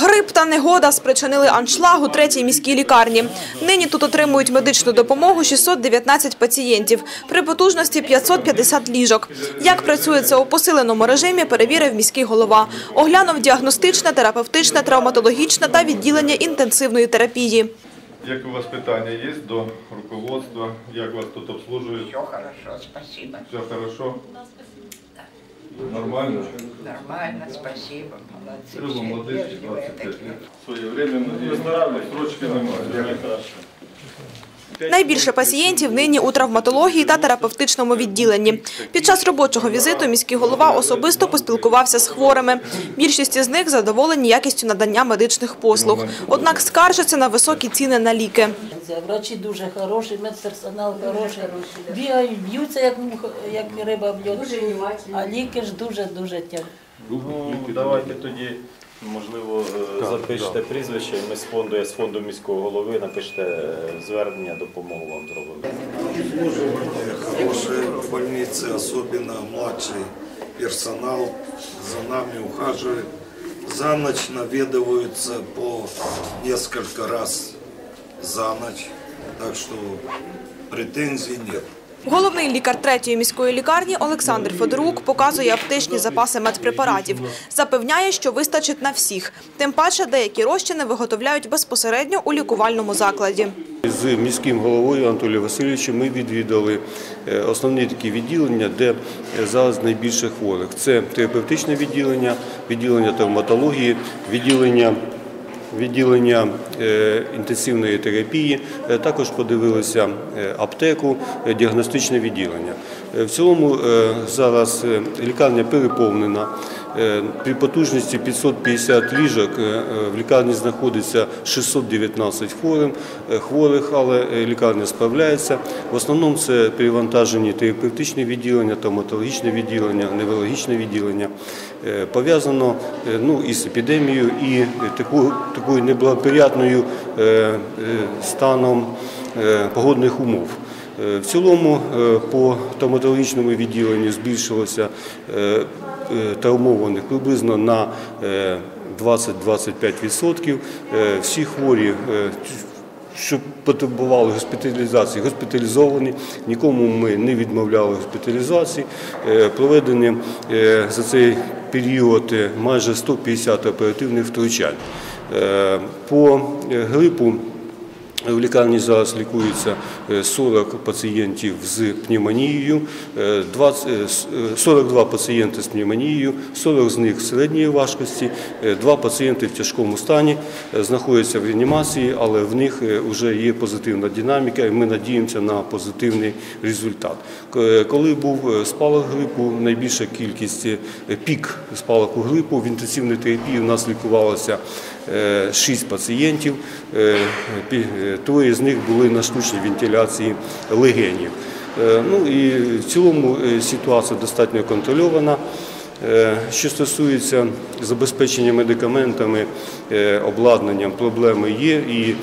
Грип та негода спричинили аншлаг у третій міській лікарні. Нині тут отримують медичну допомогу 619 пацієнтів при потужності 550 ліжок. Як працює це у посиленому режимі, перевірив міський голова. Оглянув діагностичне, терапевтичне, травматологічне та відділення інтенсивної терапії. Як у вас питання є до руководства? Як вас тут обслужують? Все хорошо, спасибо. Все хорошо? Нормально? Нормально, спасибо. Молодцы. Треба все молодець, вежливые 25 такие. лет. Своєвременно виздоравлює, строчки немає. Найбільше пацієнтів нині у травматології та терапевтичному відділенні. Під час робочого візиту міський голова особисто поспілкувався з хворими. Більшість із них задоволені якістю надання медичних послуг. Однак скаржаться на високі ціни на ліки. Врачі дуже хороші, медперсонал хороший. Бігають, б'ються, як, як риба б'є. А ліки ж дуже-дуже тяжкі. Ну, давайте тоді, можливо, е, запишете прізвище, і ми з фонду, я з фонду міського голови напишете е, звернення, допомогу вам зробимо. хорошие в больнице, особенно младший персонал за нами ухаживает. За ночь наведываются по несколько раз за ночь, так что претензий нет. Головний лікар третьої міської лікарні Олександр Федорук показує аптечні запаси медпрепаратів. Запевняє, що вистачить на всіх. Тим паче деякі розчини виготовляють безпосередньо у лікувальному закладі. З міським головою Анатолієм Васильовичем ми відвідали е, основні такі відділення, де е, зараз найбільше хворих. Це терапевтичне відділення, відділення травматології, відділення. Відділення е, інтенсивної терапії, Е, також подивилися е, аптеку, діагностичне відділення. В цілому зараз лікарня переповнена. Е, При потужності 550 ліжок е, е, в лікарні знаходиться 619 хворих, але лікарня справляється. В основному це перевантажені терапевтичні відділення, травматологічне відділення, неврологічне відділення. Пов'язано ну, із епідемією і е, такою неблагоприятною станом погодних умов. Е, В цілому е, по травматологічному відділенню збільшилося е, травмованих приблизно на е, 20-25%. Е, Всі хворі, що потребували госпіталізації, госпіталізовані. Нікому ми не відмовляли госпіталізації. Проведені за цей період майже 150 оперативних втручань. По грипу в лікарні зараз лікується е, 40 пацієнтів з пневмонією, е, 20, е, е, 42 пацієнти з пневмонією, 40 з них середньої важкості, е, 2 пацієнти в тяжкому стані е, знаходяться в реанімації, але в них вже є позитивна динаміка, і ми надіємося на позитивний результат. Е, Коли був е, спалах грипу, найбільша кількість е, пік спалаху грипу в інтенсивній терапії у нас лікувалося 6 пацієнтів, е, е, троє з них були на штучній вентиляції легенів. Е, Ну і в цілому е, ситуація достатньо контрольована. Е, Що стосується забезпечення медикаментами, е, обладнанням, проблеми є, і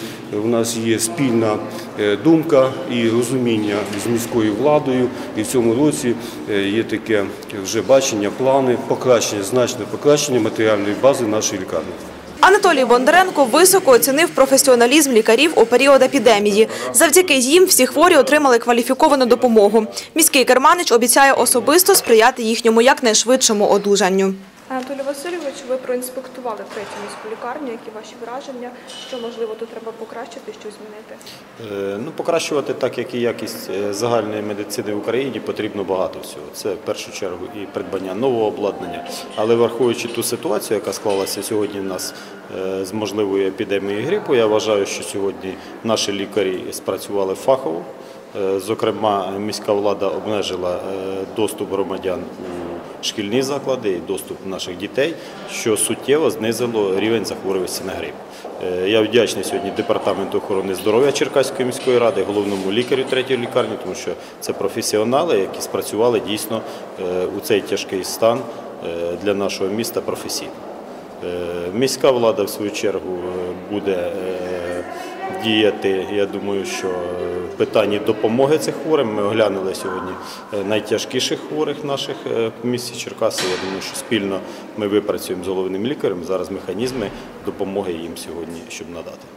у нас є спільна е, думка і розуміння з міською владою. І в цьому році е, є таке вже бачення, плани покращення, значне покращення матеріальної бази нашої лікарні. Анатолій Бондаренко високо оцінив професіоналізм лікарів у період епідемії. Завдяки їм всі хворі отримали кваліфіковану допомогу. Міський керманич обіцяє особисто сприяти їхньому якнайшвидшому одужанню. Анатолій Васильович, ви проінспектували третю міську лікарню. Які ваші враження? Що можливо тут треба покращити, що змінити? Е, Ну, покращувати так, як і якість е, загальної медицини в Україні, потрібно багато всього. Це в першу чергу і придбання нового обладнання. Але враховуючи ту ситуацію, яка склалася сьогодні в нас е, з можливою епідемією грипу, я вважаю, що сьогодні наші лікарі спрацювали фахово. Зокрема, міська влада обмежила доступ громадян у шкільні заклади і доступ наших дітей, що суттєво знизило рівень захворюваності на грип. Е, Я вдячний сьогодні департаменту охорони здоров'я Черкаської міської ради, головному лікарю третьої лікарні, тому що це професіонали, які спрацювали дійсно е, у цей тяжкий стан е, для нашого міста професійно. Міська влада, в свою чергу, буде діяти. Я думаю, що е, в питанні допомоги цих хворим ми оглянули сьогодні е, найтяжкіших хворих наших е, в місті Черкаси. Я думаю, що спільно ми випрацюємо з головним лікарем зараз механізми допомоги їм сьогодні, щоб надати.